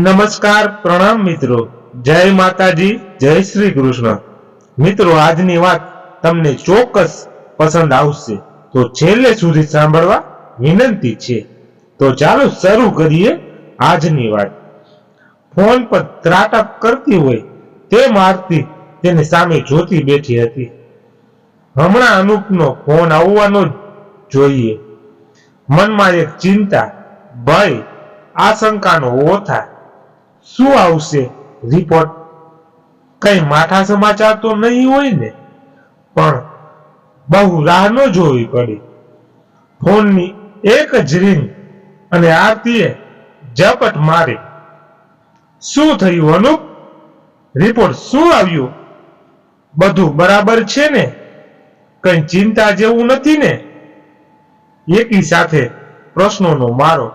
નમસ્કાર પ્રણામ મિત્રો. જય માતાજી, જય શ્રી કૃષ્ણ. મિત્રો, આજની વાત તમને ચોક્કસ પસંદ આવશે. તો છેલ્લે સુધી સાંભળવા વિનંતી છે. તો ચાલો શરૂ કરીએ આજની વાત. ફોન પર ત્રાટક કરતી હોય તે મારતી તેને સામે જોતી બેઠી હતી. હમણાં અનુપનો ફોન આવવાનો જોઈએ. મનમાં એક ચિંતા, ભય, આશંકાનો ઓથા શું આવશે? રિપોર્ટ કઈ માઠા સમાચાર તો નહીં હોય ને? પણ બહુ રાહ ન જોવી પડી. ફોનની એક જ રીંગ અને આરતીએ ઝપટ મારી. શું થયું અનુપ રિપોર્ટ શું આવ્યું? બધું બરાબર છે ને? કઈ ચિંતા જેવું નથી ને? એકી સાથે પ્રશ્નોનો મારો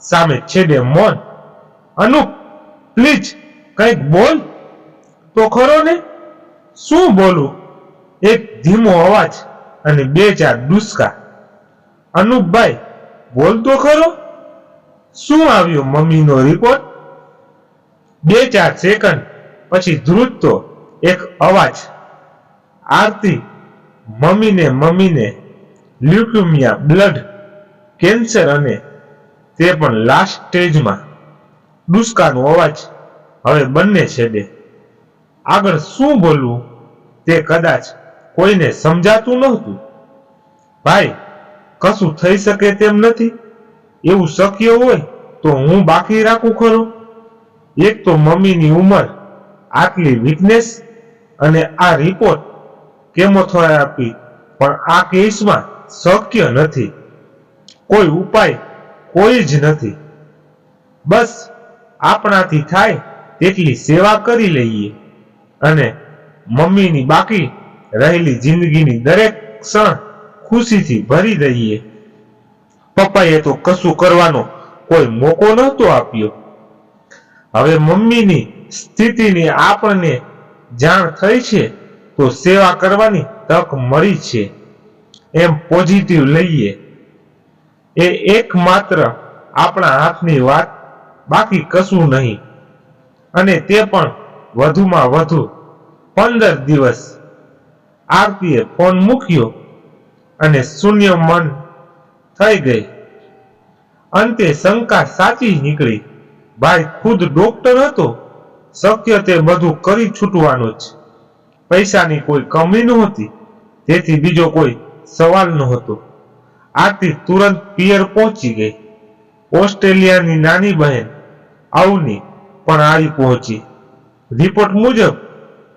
સામે છેડે મૌન. અનુપ પ્લીઝ કંઈક બોલ તો ખરો ને? શું બોલું? એક ધીમો અવાજ અને બે ચાર ડુસકા. અનુપભાઈ, બોલ તો ખરો. શું આવ્યો મમ્મીનો રિપોર્ટ બે ચાર સેકન્ડ પછી ધ્રુજતો એક અવાજ. આરતી, મમ્મીને મમ્મીને લ્યુક્યુમિયા બ્લડ કેન્સર અને તે પણ લાસ્ટ સ્ટેજમાં ડુસકાનો અવાજ. હવે બંને છેડે આગળ શું બોલવું? તે કદાચ કોઈને સમજાતું નહોતું. ભાઈ, કશું થઈ શકે તેમ નથી. એવું શક્ય હોય તો હું બાકી રાખું ખરો? એક તો મમ્મીની ઉંમર, આટલી વીકનેસ અને આ રિપોર્ટ કેમોથેરાપી પણ આ કેસમાં શક્ય નથી. કોઈ ઉપાય કોઈ જ નથી. બસ આપણાથી થાય તેટલી સેવા કરી લઈએ. અને મમ્મીની બાકી રહેલી જિંદગીની દરેક ક્ષણ ખુશીથી ભરી દઈએ. પપ્પાએ તો કશું કરવાનો કોઈ મોકો નહોતો આપ્યો. હવે મમ્મીની સ્થિતિની આપણને જાણ થઈ છે તો સેવા કરવાની તક મળી છે. એમ પોઝિટિવ લઈએ. એ એકમાત્ર આપણા હાથની વાત બાકી કશું નહીં. અને તે પણ વધુમાં વધુ પંદર દિવસ આરતીએ ફોન મૂક્યો અને શૂન્ય મન થઈ ગઈ. અંતે શંકા સાચી નીકળી. ભાઈ ખુદ ડોક્ટર હતો, શક્ય તે બધું કરી છૂટવાનું જ. પૈસાની કોઈ કમી નહોતી, તેથી બીજો કોઈ સવાલ નહોતો. આરતી તુરંત પિયર પહોંચી ગઈ. ઓસ્ટ્રેલિયાની નાની બહેન અવની પણ આવી પહોંચી. રિપોર્ટ મુજબ,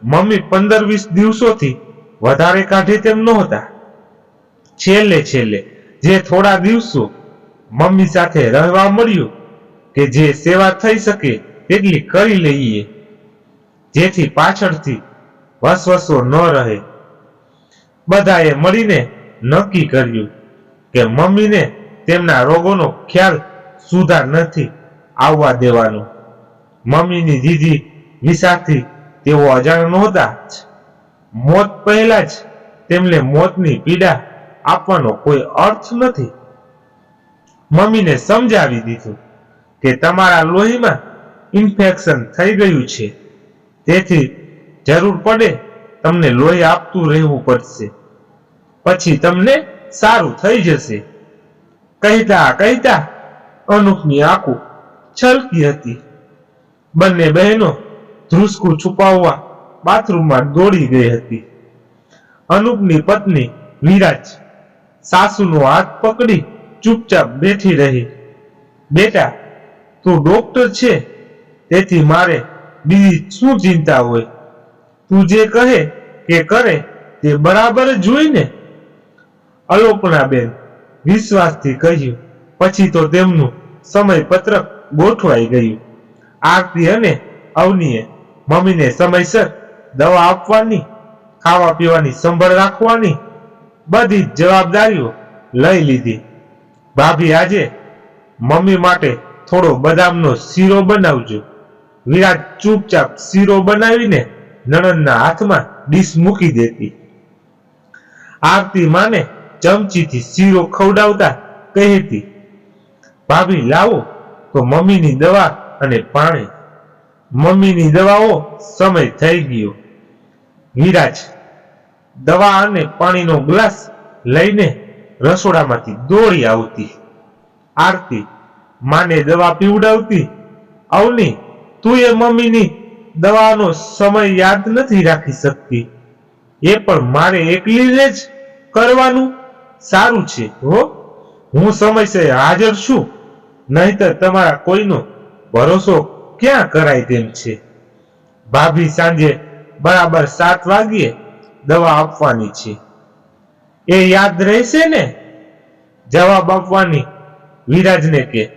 મમ્મી પંદર વીસ દિવસોથી વધારે કાઢે તેમ નહોતા. છેલ્લે છેલ્લે જે થોડા દિવસો મમ્મી સાથે રહેવા મળ્યું કે જે સેવા થઈ શકે તેટલી કરી લઈએ, જેથી પાછળથી વસવસો ન રહે. બધાએ મળીને નક્કી કર્યું કે મમ્મીને તેમના રોગોનો ખ્યાલ સુધાર નથી. આવવા દેવાનું. મમ્મીની દીદી વિસાથી તેઓ અજાણ નહોતા. મોત પહેલા જ તેમને મોતની પીડા આપવાનો કોઈ અર્થ નથી. મમ્મીને સમજાવી દીધું કે તમારા લોહીમાં ઇન્ફેક્શન થઈ ગયું છે. તેથી જરૂર પડે તમને લોહી આપતું રહેવું પડશે. પછી તમને સારું થઈ જશે. કહેતા કહેતા અનુપની આંખો છલકી હતી. બંને બહેનો ધ્રુસકું છુપાવવા બાથરૂમમાં દોડી ગઈ હતી. અનુપની પત્ની વિરાજ સાસુનો હાથ પકડી ચૂપચાપ બેઠી રહી. બેટા, તું ડોક્ટર છે? તેથી મારે બીજી શું ચિંતા હોય? તું જે કહે કે કરે તે બરાબર જ હોય ને? અલોકનાબેન વિશ્વાસથી કહ્યું. પછી તો તેમનું સમયપત્રક ગોઠવાઈ ગયું આરતી અને અવનીએ મમ્મીને સમયસર દવા આપવાની, ખાવા પીવાની, સંભાળ રાખવાની બધી જવાબદારીઓ લઈ લીધી. ભાભી આજે મમ્મી માટે થોડો બદામનો શીરો બનાવજો. વિરાટ ચૂપચાપ શીરો બનાવીને નણંદના હાથમાં ડીશ મૂકી દેતી. આરતી માને ચમચીથી શીરો ખવડાવતા કહેતી ભાભી, લાવો. તો મમ્મીની દવા અને પાણી. મમ્મીની દવાઓ સમય થઈ ગયો. વિરાજ દવા અને પાણીનો ગ્લાસ લઈને રસોડામાંથી દોડી આવતી. આરતી, માને દવા પીવડાવતી. અવની, તું એ મમ્મીની દવાનો સમય યાદ નથી રાખી શકતી. એ પણ મારે એકલીને જ કરવાનું સારું છે હો. હું સમયસર હાજર છું. નહીતર તમારા કોઈનો ભરોસો ક્યાં કરાય તેમ છે? ભાભી સાંજે બરાબર સાત વાગ્યે દવા આપવાની છે. એ યાદ રહેશે ને? જવાબ આપવાની વિરાજને કે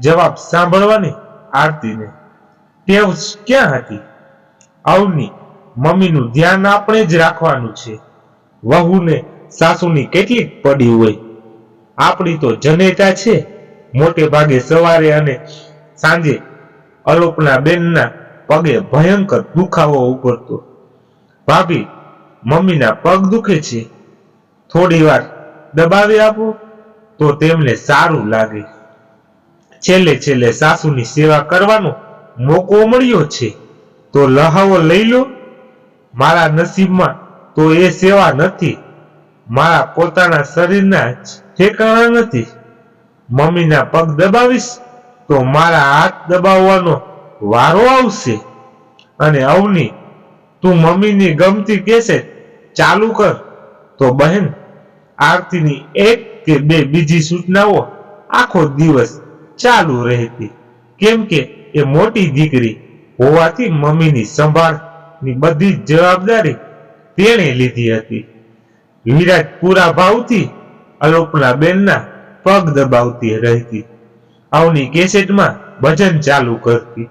જવાબ સાંભળવાની આરતીને. ટેવ ક્યાં હતી? આવની મમ્મીનું ધ્યાન આપણે જ રાખવાનું છે. વહુને સાસુની કેટલીક પડી હોય. આપણી તો જનેતા છે. મોટે ભાગે સવારે અને સાંજે અલોપના બેનના પગે ભયંકર દુખાવો ઉપડતો ભાભી, મમ્મીના પગ દુખે છે. થોડી વાર દબાવી આપો તો તેમને સારું લાગે. છેલ્લે છેલ્લે સાસુની સેવા કરવાનો મોકો મળ્યો છે. તો લહાવો લઈ લો. મારા નસીબમાં તો એ સેવા નથી. મારા પોતાના શરીરના જ ઠેકાણા નથી. મમ્મીના પગ દબાવીશ તો મારા હાથ દબાવવાનો વારો આવશે. અને અવની, તું મમ્મીની ગમતી કેસે, ચાલુ કર. તો બહેન, આરતીની એક કે બે બીજી સૂચનાઓ આખો દિવસ ચાલુ રહેતી. કેમ કે એ મોટી દીકરી હોવાથી મમ્મીની સંભાળની બધી જ જવાબદારી તેણે લીધી હતી. વિરાટ પૂરા ભાવથી અલોકના બેનના પગ દબાવતી રહેતી. આવની કેસેટમાં ભજન ચાલુ કરતી.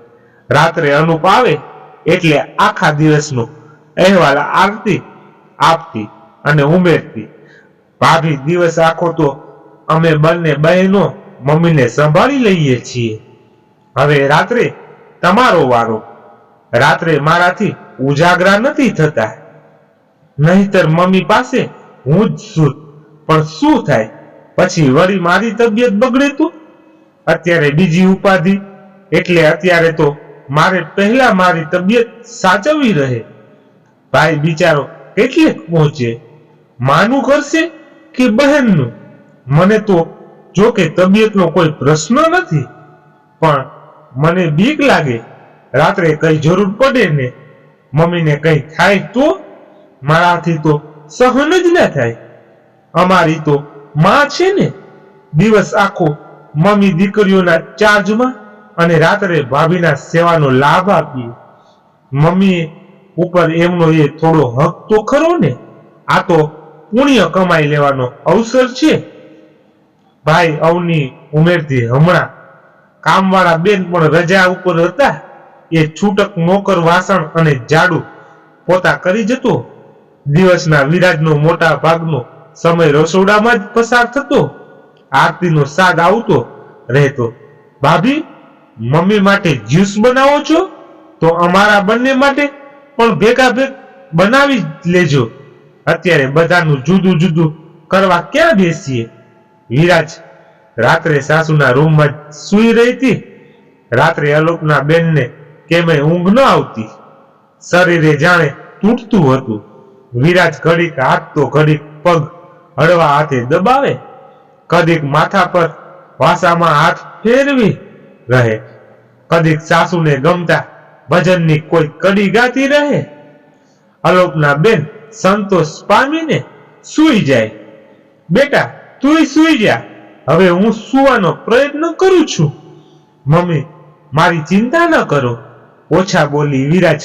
રાત્રે અનુપ આવે એટલે આખા દિવસનો અહેવાલ આરતી આપતી અને ઉમેરતી. ભાભી દિવસ આખો તો અમે બંને બહેનો મમ્મીને સંભાળી લઈએ છીએ. હવે રાત્રે તમારો વારો. રાત્રે મારાથી ઉજાગરા નથી થતા. નહીતર મમ્મી પાસે હું જ છું. પણ શું થાય? પછી વળી મારી તબિયત બગડે તો? અત્યારે બીજી ઉપાધિ. એટલે અત્યારે તો મારે પહેલા મારી તબિયત સાચવવી રહે. ભાઈ બિચારો કેટલે પહોંચે? માનું કરશે કે બહેનનું? મને તો જો કે તબિયતનો કોઈ પ્રશ્ન નથી. પણ મને બીક લાગે. રાત્રે કઈ જરૂર પડે ને? મમ્મીને કઈ થાય તો? મારાથી તો સહન જ ના થાય. અમારી તો માં છે ને, દિવસ આખો મમ્મી દીકરીઓના ચાર્જમાં અને રાત્રે ભાભીના સેવાનો લાભ આપીએ. મમ્મી ઉપર એમનો એ થોડો હક તો ખરો ને, આ તો પુણ્ય કમાઈ લેવાનો અવસર છે. ભાઈ અવની ઉમેરથી હમણાં કામવાળા બેન પણ રજા ઉપર હતા, એ છૂટક નોકર, વાસણ અને ઝાડુ પોતા કરી જતો. દિવસના વિરાજનો મોટા ભાગનો સમય રસોડામાં જ પસાર થતો, આરતીનો સાદ આવતો, રહેતો. ભાભી, મમ્મી માટે જ્યુસ બનાવો છો? તો અમારા બંને માટે પણ ભેગા ભેગ બનાવી લેજો. અત્યારે બધાનું જુદું જુદું કરવા ક્યાં બેસીએ? વિરાજ, રાત્રે સાસુના રૂમમાં સૂઈ રહી રાત્રે અલોકના બેનને કેમે ઊંઘ ન આવતી. શરીરે જાણે તૂટતું હતું. વિરાજ ઘડીક હાથ તો ઘડીક પગ હળવા હાથે દબાવે, કદીક માથા પર વાસામાં હાથ ફેરવી રહે, કદીક સાસુને ગમતા ભજનની કોઈ કડી ગાતી રહે. અલોકના બેન સંતોષ પામીને સૂઈ જાય. બેટા, તુંય સૂઈ જા. હવે હું સુવાનો પ્રયત્ન કરું છું. મમ્મી, મારી ચિંતા ન કરો. ઓછા બોલી વિરાજ.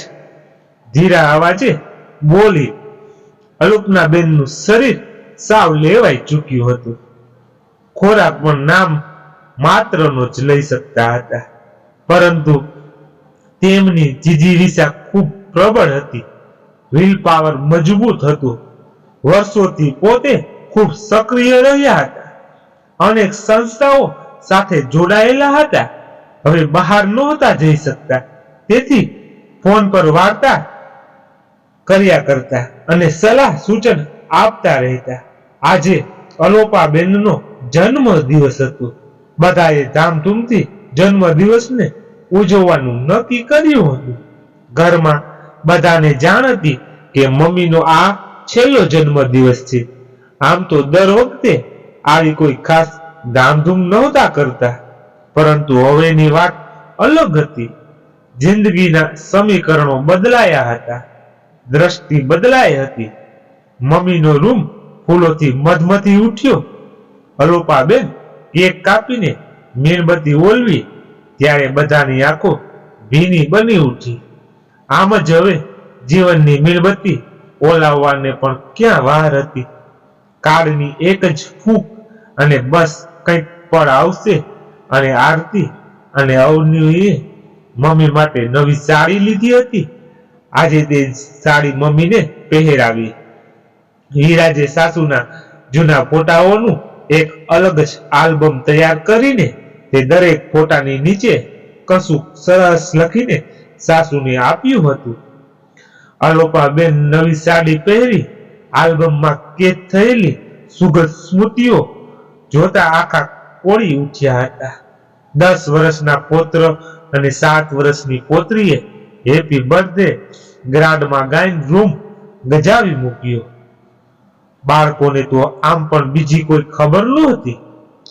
ધીરા અવાજે બોલી અલોકના બેનનું શરીર સાવ લેવાઈ ચૂક્યું હતું. ખોરાક નામ માત્રનો જ લઈ શકતા હતા. પરંતુ તેમની જીજીવિષા ખૂબ પ્રબળ હતી. વિલ પાવર મજબૂત હતું. વર્ષોથી પોતે ખૂબ સક્રિય રહ્યા હતા. અનેક સંસ્થાઓ સાથે જોડાયેલા હતા. હવે બહાર નહોતા જઈ શકતા. તેથી ફોન પર વાર્તા કર્યા કરતા અને સલાહ સૂચન આપતા રહેતા. આજે અલોપા બેનનો જન્મ દિવસ હતો. બધાએ ધામધૂમથી જન્મ દિવસને ઉજવવાનું નક્કી કર્યું હતું. ઘરમાં બધાને જાણ હતી કે મમ્મીનો આ છેલ્લો જન્મદિવસ છે. આમ તો દર વખતે આવી કોઈ ખાસ ધામધૂમ નહોતા કરતા. પરંતુ હવેની વાત અલગ હતી. જિંદગીના સમીકરણો બદલાયા હતા. દ્રષ્ટિ બદલાઈ હતી. મમ્મીનો રૂમ ફૂલોથી મધમતી ઉઠ્યો. અલોપાબેન કેક કાપીને મીણબત્તી ઓલવી ત્યારે બધાની આંખો ભીની બની ઉઠી. આમ જ હવે જીવનની મીણબત્તી ઓલાવવાને પણ ક્યાં વાર હતી? કાળની એક જ ફૂંક અને બસ કંઈક પણ આવશે અને આરતી અને અવનીએ મમ્મી માટે નવી સાડી લીધી હતી. આજે તે સાડી મમ્મીને પહેરાવી હીરાજે સાસુના જૂના ફોટાઓનું એક અલગ જ આલ્બમ તૈયાર કરીને તે દરેક ફોટાની નીચે કશું સરસ લખીને સાસુને આપ્યું હતું. અલોપાબેન નવી સાડી પહેરી આલ્બમમાં કેદ થયેલી સુગત સ્મૃતિઓ જોતા આખા કોળી ઉઠ્યા હતા. દસ વર્ષના પોત્ર અને સાત વર્ષની પોત્રીએ હેપી બર્થડે ગ્રાન્ડમાં ગાઈન રૂમ ગજાવી મૂક્યો. બાળકોને તો આમ પણ બીજી કોઈ ખબર નહોતી.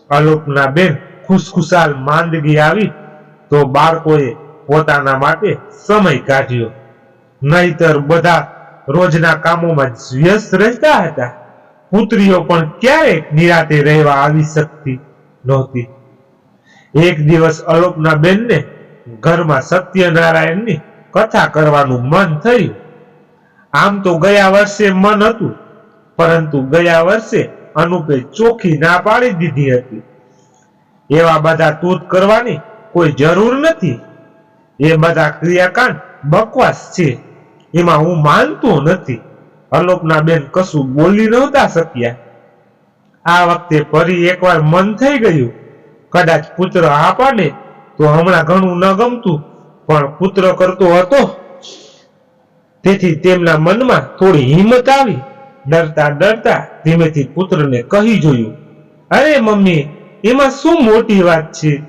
અલોકના બેન ખુશખુશાલ માંદગી આવી તો બાળકોએ પોતાના માટે સમય કાઢ્યો. નહીતર બધા રોજના કામોમાં વ્યસ્ત રહેતા હતા. પુત્રીઓ પણ ક્યારેક નિરાતે રહેવા આવી શકતી નહોતી. એક દિવસ અલોકના બેનને ઘરમાં સત્યનારાયણની કથા કરવાનું મન થયું. આમ તો ગયા વર્ષે મન હતું પરંતુ ગયા વર્ષે અનુપે ચોખ્ખી ના પાડી દીધી હતી. એવા બધા તૂત કરવાની કોઈ જરૂર નથી. એ બધા ક્રિયાકાંડ બકવાસ છે. એમાં હું માનતો નથી. અલોકના બેન કશું બોલી નહોતા શક્યા. આ વખતે ફરી એકવાર મન થઈ ગયું. કદાચ પુત્ર હા પાડે તો હમણાં ઘણું ન ગમતું, પણ પુત્ર કરતો હતો. તેથી તેમના મનમાં થોડી હિંમત આવી. ડરતા ડરતા ધીમેથી પુત્રને કહી જોયું, અરે મમ્મી, એમાં શું મોટી વાત છે?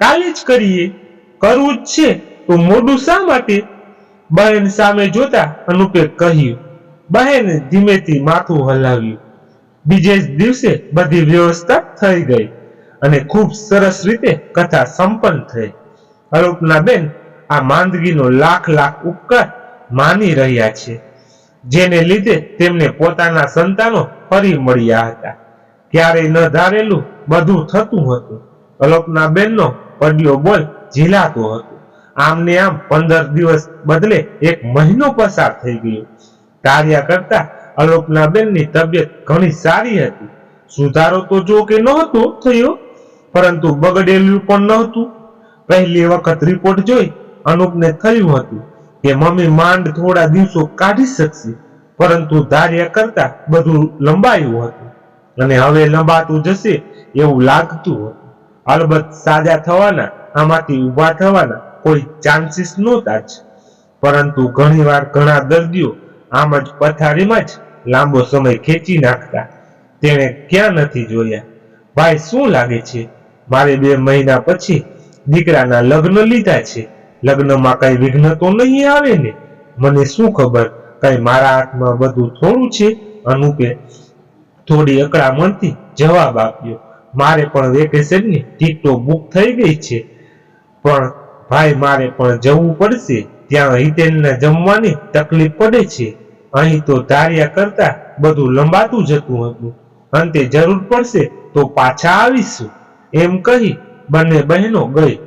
કાલે જ કરીએ. કરવું જ છે, તો મોડું શા માટે? બહેન સામે જોતા અનુપે કહ્યું, બહેન ધીમેથી માથું હલાવ્યું. બીજે જ દિવસે બધી વ્યવસ્થા થઈ ગઈ અને ખૂબ સરસ રીતે કથા સંપન્ન થઈ. અરૂપના બેન આ માંદગીનો લાખ લાખ ઉપકાર માની રહ્યા છે. જેને લીધે તેમને પોતાના સંતાનો ફરી મળ્યા હતા. ક્યારેય ન ધારેલું બધું થતું હતું. અલોકના બેનનો પડ્યો બોલ ઝીલાતો હતો. આમને આમ પંદર દિવસ બદલે એક મહિનો પસાર થઈ ગયો. કાર્ય કરતા અલોકના બેનની તબિયત ઘણી સારી હતી. સુધારો તો જો કે નહોતો થયો, પરંતુ બગડેલું પણ નહોતું. પહેલી વખત રિપોર્ટ જોઈ અનુપને થયું હતું. કે મમ્મી માંડ થોડા દિવસો કાઢી શકશે, પરંતુ ધાર્યા કરતા બધું લંબાયું હતું. અને હવે લંબાતું જશે એવું લાગતું હતું. અલબત્ત સાજા થવાના, આમાંથી ઊભા થવાના કોઈ ચાન્સીસ નહોતા જ. પરંતુ ઘણીવાર ઘણા દર્દીઓ આમ જ પથારીમાં જ લાંબો સમય ખેંચી નાખતા તેણે ક્યાં નથી જોયા? ભાઈ, શું લાગે છે? મારે બે મહિના પછી દીકરાના લગ્ન લીધા છે. લગ્નમાં કઈ વિઘ્ન તો નહીં આવે ને? મને શું ખબર? કઈ મારા હાથમાં બધું થોડું છે? અનુપે થોડી અકળામણથી જવાબ આપ્યો. મારે પણ વેકેશનની ટીકટો બુક થઈ ગઈ છે. પણ ભાઈ, મારે પણ જવું પડશે. ત્યાં હિતેનને જમવાની તકલીફ પડે છે. અહીં તો ધાર્યા કરતા બધું લંબાતું જતું હતું. અંતે જરૂર પડશે તો પાછા આવીશું. એમ કહી બંને બહેનો ગઈ.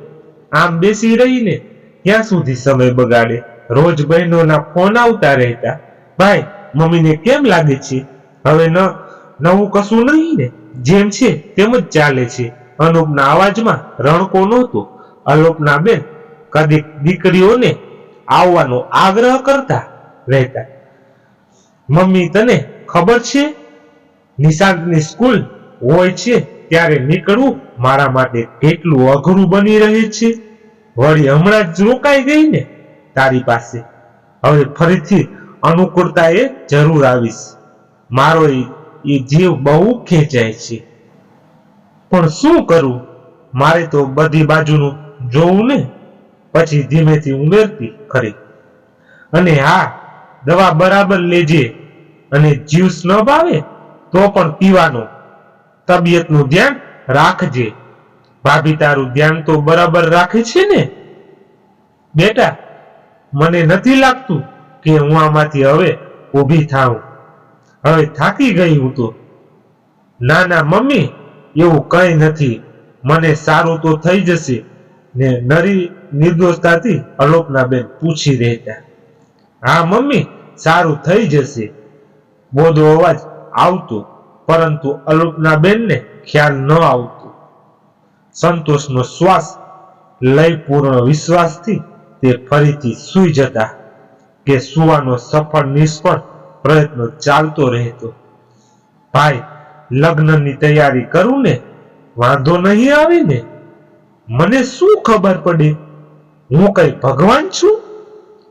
આમ બેસી રહીને ક્યાં સુધી સમય બગાડે. રોજ બહેનોના ફોન આવતા રહેતા. ભાઈ, મમ્મીને કેમ લાગે છે? હવે ન, નવું કશું નહીં ને? જેમ છે તેમ જ ચાલે છે. અનુપના અવાજમાં રણકો નહોતો. અલોપના બેન કદી દીકરીઓને આવવાનો આગ્રહ કરતા રહેતા. મમ્મી, તને ખબર છે? નિશાંતની સ્કૂલ હોય છે ત્યારે નીકળવું મારા માટે કેટલું અઘરું બની રહે છે. વળી હમણાં જ રોકાઈ ગઈ ને તારી પાસે. હવે ફરીથી અનુકૂળતા એ જરૂર આવીશ. મારો એ જીવ બહુ ખેંચાય છે. પણ શું કરું? મારે તો બધી બાજુનું જોવું ને? પછી ધીમેથી ઉમેરતી ખરી. અને હા, દવા બરાબર લેજે. અને જ્યુસ ન ભાવે તો પણ પીવાનો. તબિયતનું ધ્યાન રાખજે. ભાભી તારું ધ્યાન તો બરાબર રાખે છે ને? બેટા, મને નથી લાગતું કે હું આમાંથી હવે ઊભી થાઉં. હવે થાકી ગઈ હું તો. ના ના મમ્મી, એવું કંઈ નથી. મને સારું તો થઈ જશે. ને નરી નિર્દોષતાથી અલોકના બેન પૂછી રહેતા. હા મમ્મી, સારું થઈ જશે. બોધો અવાજ આવતો, પરંતુ અલોકના બેનને ખ્યાલ ન આવતો. સંતોષનો શ્વાસ લય પૂર્ણ વિશ્વાસથી તે ફરીથી સૂઈ જતા કે સુવાનો સફળ, નિષ્ફળ પ્રયત્ન ચાલતો રહેતો. ભાઈ, લગ્નની તૈયારી કરું ને? વાંધો નહીં આવે ને મને શું ખબર પડે? હું કઈ ભગવાન છું?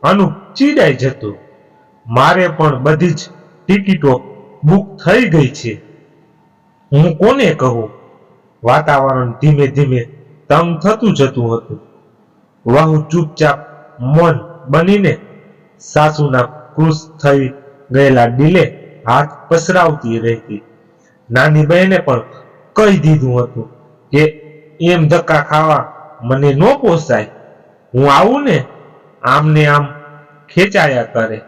અનુ ચીડાઈ જતો. મારે પણ બધી જ ટિકિટો બુક થઈ ગઈ છે. હું કોને કહું? વાતાવરણ ધીમે ધીમે તંગ થતું જતું હતું. વહુ ચૂપચાપ મૌન બનીને સાસુના ખુશ થઈ ગયેલા ડીલે હાથ પસરાવતી રહેતી. નાની બહેને પણ કહી દીધું હતું કે, એમ ધક્કા ખાવા મને ન પોસાય. હું આવું ને આમને આમ ખેંચાયા કરે.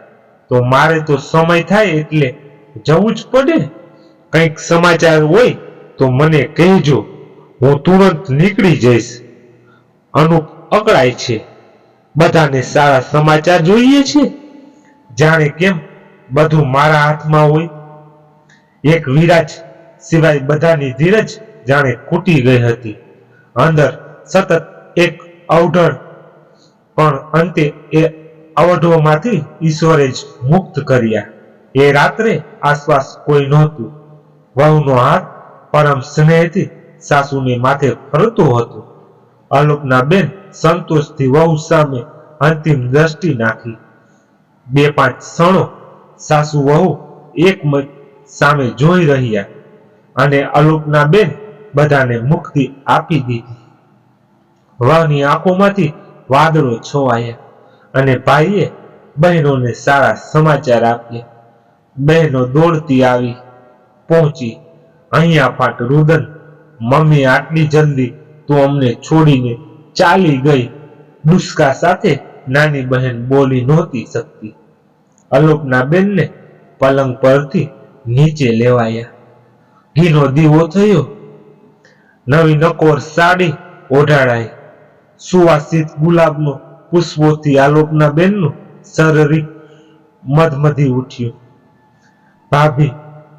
તો મારે તો સમય થાય એટલે જવું જ પડે. કંઈક સમાચાર હોય તો મને કહેજો, હું તુરંત નીકળી જઈશ. અનુપ અકળાય છે. બધાને સારા સમાચાર જોઈએ છે? જાણે કેમ બધું મારા હાથમાં હોય? એક વિરાજ સિવાય બધાની ધીરજ જાણે ખૂટી ગઈ હતી. અંદર સતત એક અવઢળ પણ અંતે એ અવઢોમાંથી ઈશ્વરે જ મુક્ત કર્યા. એ રાત્રે આસપાસ કોઈ નહોતું. વહુનો હાથ પરમ સ્નેહથી સાસુને માથે ફરતું હતું. અલોકના બેન સંતોષથી વહુ સામે અંતિમ દ્રષ્ટિ નાખી. બે પાંચ ક્ષણો સાસુ વહુ એક સામે જોઈ રહ્યા અને અલોકના બેન બધાને મુક્તિ આપી દીધી. વહની આંખોમાંથી વાદળો છવાયા અને ભાઈએ બહેનોને સારા સમાચાર આપ્યા. બહેનો દોડતી આવી પહોંચી અહીંયા ફાટ રુદન. મમ્મી આટલી જલ્દી તું અમને છોડીને ચાલી ગઈ. દુષ્કા સાથે નાની બહેન બોલી નહોતી શકતી. અલોકના બેનને પલંગ પરથી નીચે લેવાયા. ઘીનો દીવો થયો. નવી નકોર સાડી ઓઢાડાઈ. સુવાસિત ગુલાબનો પુષ્પોથી આલોકના બેનનું શરીર મધમધી ઉઠ્યું. ભાભી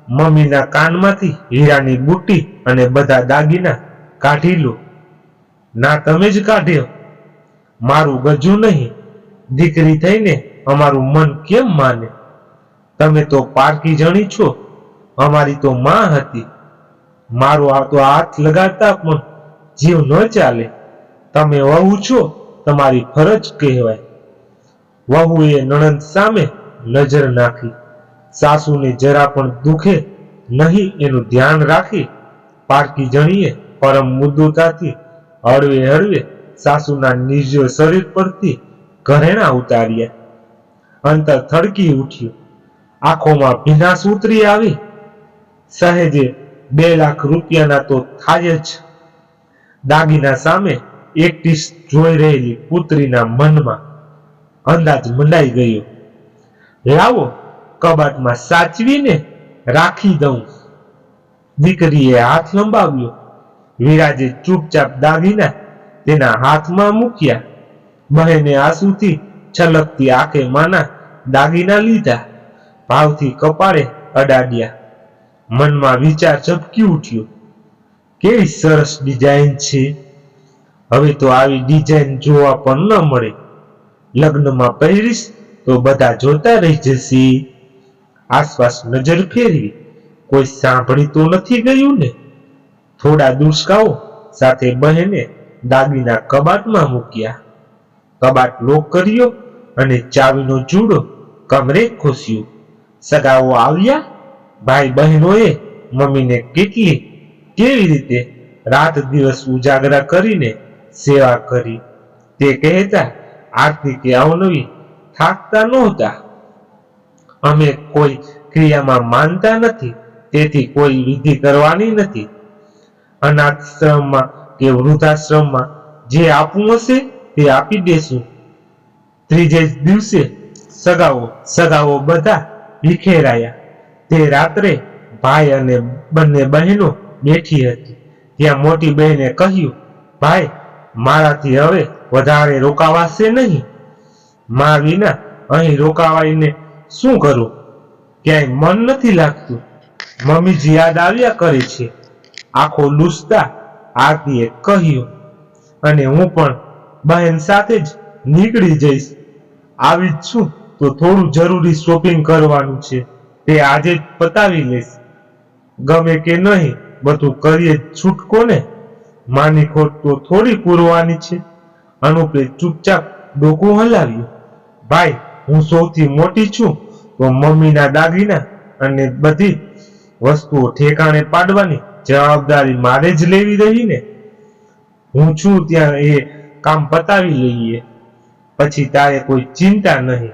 મમ્મીના કાનમાંથી હીરાની બુટ્ટી અને બધા દાગીના કાઢી લો. ના, તમે જ કાઢ્યો. મારું ગજુ નહીં. દીકરી થઈને અમારું મન કેમ માને? તમે તો પારકી જણી છો. અમારી તો માં હતી. મારો આ તો હાથ લગાડતા પણ જીવ ન ચાલે. તમે વહુ છો, તમારી ફરજ કહેવાય. વહુએ નણંદ સામે નજર નાખી. સાસુને જરા પણ દુખે નહીં એનું ધ્યાન રાખી પારકી જણીએ. પરમ મુદ્દુતાથી હળવે હળવે સાસુના નિર્જળ શરીર પરથી ઘરેણા ઉતાર્યા અંતર થડકી ઉઠ્યું. આંખોમાં ભીનાશ ઉતરી આવી. સહેજે બે લાખ રૂપિયાના તો થાય જ. દાગીના સામે એક ટીસ જોઈ રહેલી પુત્રીના મનમાં અંદાજ મંડાઈ ગયો. લાવો કબાટમાં સાચવીને રાખી દઉં. દીકરીએ હાથ લંબાવ્યો. વિરાજે ચૂપચાપ દાગીના તેના હાથમાં મૂક્યા. બહેને આંસુથી છલકતી આંખે માના દાગીના લીધા. ભાવથી કપાળે અડાડ્યા. મનમાં વિચાર ઝબકી ઉઠ્યો. કેવી સરસ ડિઝાઇન છે. હવે તો આવી ડિઝાઇન જોવા પણ ન મળે. લગ્નમાં પહેરીશ તો બધા જોતા રહી જશે. આસપાસ નજર ફેરવી કોઈ સાંભળી તો નથી ગયું ને? થોડા દુષ્કાઓ સાથે બહેને દાગીના કબાટમાં મૂક્યા. કબાટ લોક કર્યો અને ચાવીનો જુડો કમરે ખુશ્યું સગાઓ આવ્યા? ભાઈ બહેનોએ મમ્મીને કેટલી કેવી રીતે રાત દિવસ ઉજાગરા કરીને સેવા કરી. તે કહેતા આરતી કે અવનવી થાકતા નહોતા. અમે કોઈ ક્રિયામાં માનતા નથી, તેથી કોઈ વિધિ કરવાની નથી. અનાથશ્રમમાં કે વૃદ્ધાશ્રમમાં જે આપવું હશે તે આપી દેશું. ત્રીજે દિવસે સગાઓ સગાઓ બધા વિખેરાયા. તે રાત્રે ભાઈ અને બંને બહેનો બેઠી હતી. ત્યાં મોટી બહેને કહ્યું, ભાઈ, મારાથી હવે વધારે રોકાવાશે નહીં. મા વિના અહીં રોકાવાઈને શું કરું? ક્યાંય મન નથી લાગતું. મમ્મીજી યાદ આવ્યા કરે છે. આખો લૂસતા આરતીએ કહ્યું. અને હું પણ બહેન સાથે જ નીકળી જઈશ. આવી જ છું તો થોડું જરૂરી શોપિંગ કરવાનું છે. તે આજે જ પતાવી લઈશ. ગમે કે નહીં, બધું કરીએ છૂટકો ને માની ખોટ તો થોડી પૂરવાની છે. અનુપે ચૂપચાપ ડોકું હલાવ્યું. ભાઈ હું સૌથી મોટી છું, તો મમ્મીના દાગીના અને બધી વસ્તુઓ ઠેકાણે પાડવાની જવાબદારી મારે જ લેવી રહી ને હું છું ત્યાં એ કામ પતાવી લઈએ, પછી તારે કોઈ ચિંતા નહીં.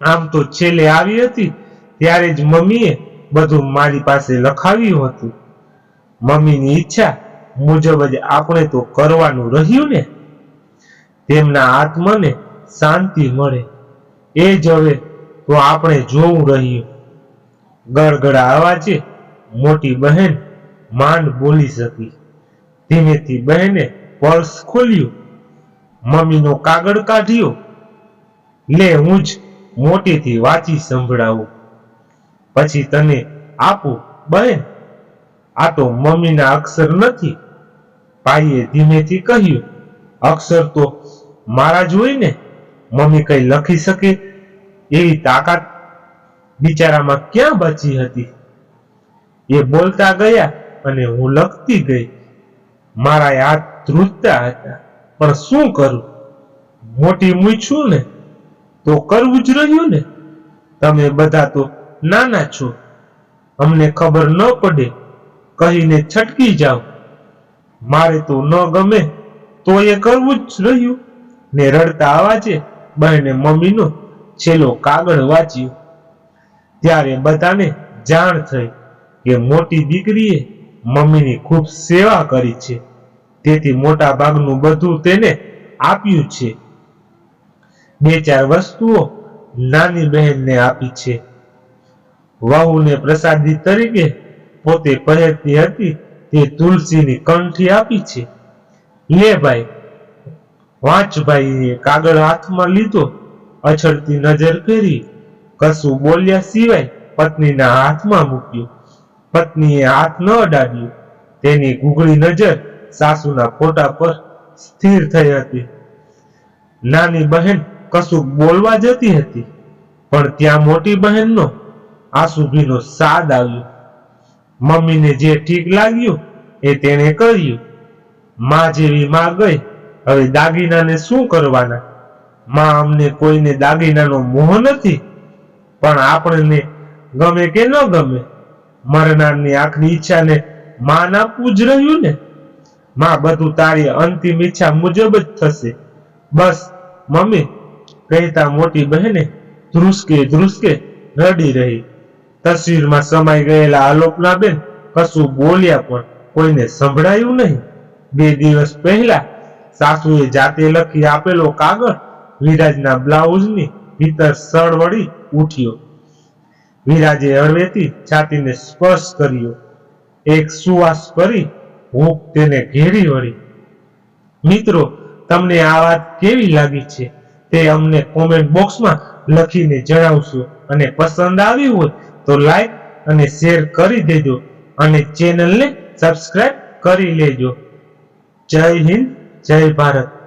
આમ તો છેલ્લે આવી હતી, ત્યારે જ મમ્મીએ બધું મારી પાસે લખાવ્યું હતું. મમ્મીની ઈચ્છા મુજબ જ આપણે તો કરવાનું રહ્યું ને. તેમના આત્મને શાંતિ મળે. એ જ હવે તો આપણે જોવું રહ્યું. ગળગળા અવાજે મોટી બહેન માંડ બોલી શકી. ધીમેથી બહેને પર્સ ખોલ્યું. મમ્મીનો કાગળ કાઢ્યો. લે હું જ મોટેથી વાંચી સંભળાવું. પછી તને આપું, બહેન, આ તો મમ્મીના અક્ષર નથી. ભાઈએ ધીમેથી કહ્યું, અક્ષર તો મારા જ હોય ને? મમ્મી કઈ લખી શકે? એવી તાકાત બિચારામાં ક્યાં બચી હતી? એ બોલતા ગયા અને હું લખતી ગઈ. મારા હાથ ધ્રુજતા હતા. પણ શું કરું? મોટી મુઈ છું ને? તો કરવું જ રહ્યું ને? તમે બધા તો નાના છો. અમને ખબર ન પડે. કહીને છટકી જાઓ. મારે તો ન ગમે. તો એ કરવું જ રહ્યું. ને રડતા અવાજે બહેને મમ્મીનો છેલ્લો કાગળ વાંચ્યો. ત્યારે બધાને જાણ થઈ કે મોટી દીકરીએ મમ્મીની ખૂબ સેવા કરી છે. તેથી મોટા ભાગનું બધું તેને આપ્યું છે. બે ચાર વસ્તુઓ નાની બહેનને આપી છે. વહુને પ્રસાદી તરીકે પોતે પહેરતી હતી તે તુલસીની કંઠી આપી છે. લે ભાઈ વાંચ ભાઈએ કાગળ હાથમાં લીધો અછડતી નજર કરી, કશું બોલ્યા સિવાય પત્નીના હાથમાં મૂક્યું. પત્નીએ હાથ ન અડાડ્યો. તેની ગુગળી નજર સાસુના ફોટા પર સ્થિર થઈ હતી. નાની બહેન કશું બોલવા જતી હતી, પણ ત્યાં મોટી બહેનનો આસુભીનો સાદ આવ્યો. મમ્મીને જે ઠીક લાગ્યું એ તેણે કર્યું. માં જેવી માં ગઈ હવે દાગીનાને શું કરવાના? માં અમને કોઈને દાગીનાનો મોહ નથી, પણ આપણને ગમે કે ન ગમે, મરનારની આખરી ઈચ્છાને માન આપવું જ રહ્યું ને? માં બધું તારી અંતિમ ઈચ્છા મુજબ જ થશે. બસ, મમ્મી, કહેતા મોટી બહેને ધ્રુસકે ધ્રુસકે રડી રહી. તસવીરમાં સમાઈ ગયેલા આલોકના બેન કશું બોલ્યા પણ કોઈને સંભળાયું નહીં. બે દિવસ પહેલા સાસુએ જાતે લખી આપેલો કાગળ, વિરાજના બ્લાઉઝની ભીતર સળવળી ઉઠ્યો. વિરાજે હળવેથી છાતીને સ્પર્શ કર્યો. એક સુવાસ કરી ભૂખ તેને ઘેરી વળી. મિત્રો, તમને આ વાત કેવી લાગી છે? તે અમને કોમેન્ટ બોક્સમાં લખીને જણાવશો. અને પસંદ આવ્યું હોય તો લાઈક અને શેર કરી દેજો. અને ચેનલને સબસ્ક્રાઇબ કરી લેજો. જય હિન્દ. જય ભારત.